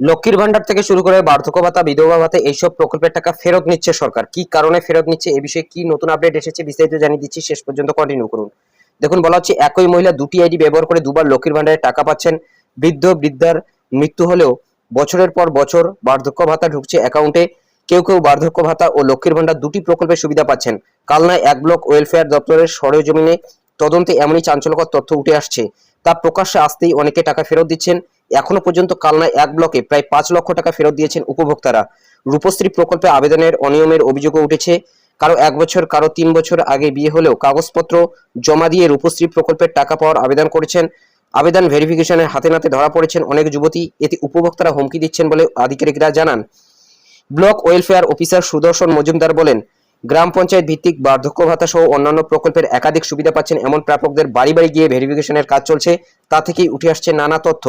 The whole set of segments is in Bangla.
লক্ষ্মীর ভান্ডার থেকে শুরু করে বার্ধক্য ভাতা, বিধবা ভাতা, এইসব প্রকল্পের টাকা ফেরত নিচ্ছে সরকার। কি কারণে ফেরত নিচ্ছে এ বিষয়ে কি নতুন আপডেট এসেছে বিস্তারিত জানিয়ে দিচ্ছি। শেষ পর্যন্ত কন্টিনিউ করুন। দেখুন, বলা হচ্ছে একই মহিলা দুটি আইডি ব্যবহার করে দুবার লক্ষ্মীর ভান্ডারে টাকা পাচ্ছেন। বৃদ্ধ, বৃদ্ধার মৃত্যু হলেও বছরের পর বছর বার্ধক্য ভাতা ঢুকছে অ্যাকাউন্টে কেউ কেউ বার্ধক্য ভাতা ও লক্ষ্মীর ভান্ডার দুটি প্রকল্পের সুবিধা পাচ্ছেন। কালনায় এক ব্লক ওয়েলফেয়ার দপ্তরের সরেজমিনে তদন্তে এমনই চাঞ্চল্যকর তথ্য উঠে আসছে। তা প্রকাশ্যে আসতেই অনেকে টাকা ফেরত দিচ্ছেন। এখনও পর্যন্ত কালনায় এক ব্লকে প্রায় পাঁচ লক্ষ টাকা ফেরত দিয়েছেন উপভোক্তারা। রূপশ্রী প্রকল্পে আবেদনের অনিয়মের অভিযোগও উঠেছে। কারও এক বছর, কারও তিন বছর আগে বিয়ে হলেও কাগজপত্র জমা দিয়ে রূপশ্রী প্রকল্পের টাকা পাওয়ার আবেদন করেছেন। আবেদন ভেরিফিকেশনের হাতে নাতে ধরা পড়েছেন অনেক যুবতী। এতে উপভোক্তারা হুমকি দিচ্ছেন বলে আধিকারিকরা জানান। Block welfare officer Sudarshan Majumdar বলেন, গ্রাম পঞ্চায়েত ভিত্তিক বার্ধক্য ভাতা সহ অন্যান্য প্রকল্পের একাধিক সুবিধা পাচ্ছেন এমন প্রাপকদের বাড়ি বাড়ি গিয়ে ভেরিফিকেশনের কাজ চলছে। তা থেকেই উঠে আসছে নানা তথ্য।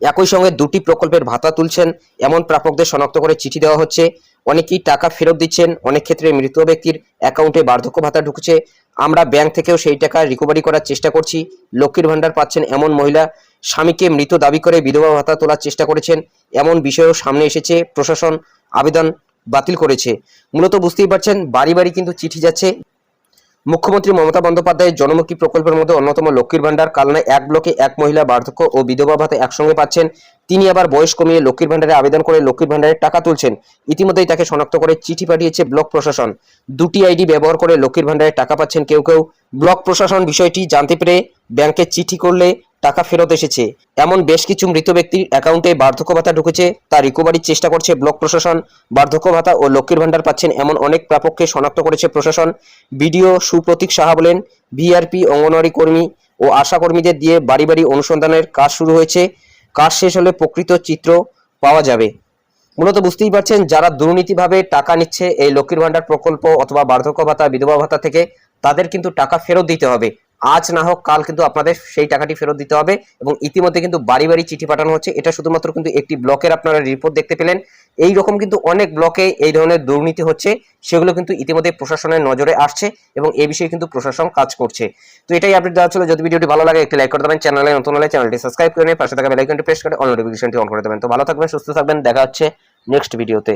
একই সঙ্গে দুটি প্রকল্পের ভাতা তুলছেন। এমন প্রাপকদের শনাক্ত করে চিঠি দেওয়া হচ্ছে। অনেকেই টাকা ফেরত দিচ্ছেন, অনেক ক্ষেত্রে মৃত ব্যক্তির অ্যাকাউন্টে বার্ধক্য ভাতা ঢুকছে। আমরা ব্যাংক থেকেও সেই টাকা রিকভারি করার চেষ্টা করছি। লক্ষ্মীর ভান্ডার পাচ্ছেন এমন মহিলা। স্বামীকে মৃত দাবি করে বিধবা ভাতা তোলার চেষ্টা করেছেন। এমন বিষয়ও সামনে এসেছে। প্রশাসন আবেদন বাতিল করেছে। মূলত বুঝতেই পারছেন, বাড়ি বাড়ি কিন্তু চিঠি যাচ্ছে। মুখ্যমন্ত্রী মমতা বন্দ্যোপাধ্যায়ের জনমুখী প্রকল্পের মধ্যে অন্যতম লক্ষ্মীর ভাণ্ডার, কালনায় এক ব্লকে এক মহিলা, বার্ধক্য ও বিধবা ভাতা একসঙ্গে পাচ্ছেন। তিনি আবার বয়স কমিয়ে লক্ষ্মীর ভাণ্ডারে আবেদন করে লক্ষ্মীর ভাণ্ডারের টাকা তুলছেন। ইতিমধ্যেই তাকে শনাক্ত করে চিঠি পাঠিয়েছে ব্লক প্রশাসন। দুটি আইডি ব্যবহার করে লক্ষ্মীর ভাণ্ডারের টাকা পাচ্ছেন কেউ কেউ। ব্লক প্রশাসন বিষয়টি জানতে পেরে ব্যাংকে চিঠি করলে টাকা ফেরত এসেছে। এমন বেশ কিছু মৃত ব্যক্তির অ্যাকাউন্টে বার্ধক্য ভাতা ঢুকেছে, তা রিকভারির চেষ্টা করছে ব্লক প্রশাসন। বার্ধক্য ভাতা ও লক্ষ্মীর ভান্ডার পাচ্ছেন এমন অনেক প্রাপককে শনাক্ত করেছে প্রশাসন। বিডিও সুপ্রতীক সাহা বলেন ভিআরপি অঙ্গনওয়াড়ি কর্মী ও আশা কর্মীদের দিয়ে বাড়ি বাড়ি অনুসন্ধানের কাজ শুরু হয়েছে। কাজ শেষ হলে প্রকৃত চিত্র পাওয়া যাবে। মূলত বুঝতেই পারছেন, যারা দুর্নীতিভাবে টাকা নিচ্ছে, এই লক্ষ্মীর ভান্ডার প্রকল্প অথবা বার্ধক্য ভাতা, বিধবা ভাতা থেকে তাদের কিন্তু টাকা ফেরত দিতে হবে। আজ না হোক, কাল কিন্তু আপনাদের সেই টাকাটি ফেরত দিতে হবে এবং ইতিমধ্যে কিন্তু বাড়ি বাড়ি চিঠি পাঠানো হচ্ছে। এটা শুধুমাত্র কিন্তু একটি ব্লকের আপনারা রিপোর্ট দেখতে পেলেন। এই রকম কিন্তু অনেক ব্লকে এই ধরনের দুর্নীতি হচ্ছে, সেগুলো কিন্তু ইতিমধ্যে প্রশাসনের নজরে আসছে এবং এই বিষয়ে কিন্তু প্রশাসন কাজ করছে। তো এটাই আপডেট দেওয়া ছিল। যদি ভিডিওটি ভালো লাগে, একটি লাইক করে দেবেন। চ্যানেলে নতুন হলে চ্যানেলটি সাবস্ক্রাইব করে নিয়ে পাশে থাকা বেল আইকনটি প্রেস করে অল নোটিফিকেশনটি অন করে দেবেন। তো ভালো থাকবেন, সুস্থ থাকবেন। দেখা হচ্ছে নেক্সট ভিডিওতে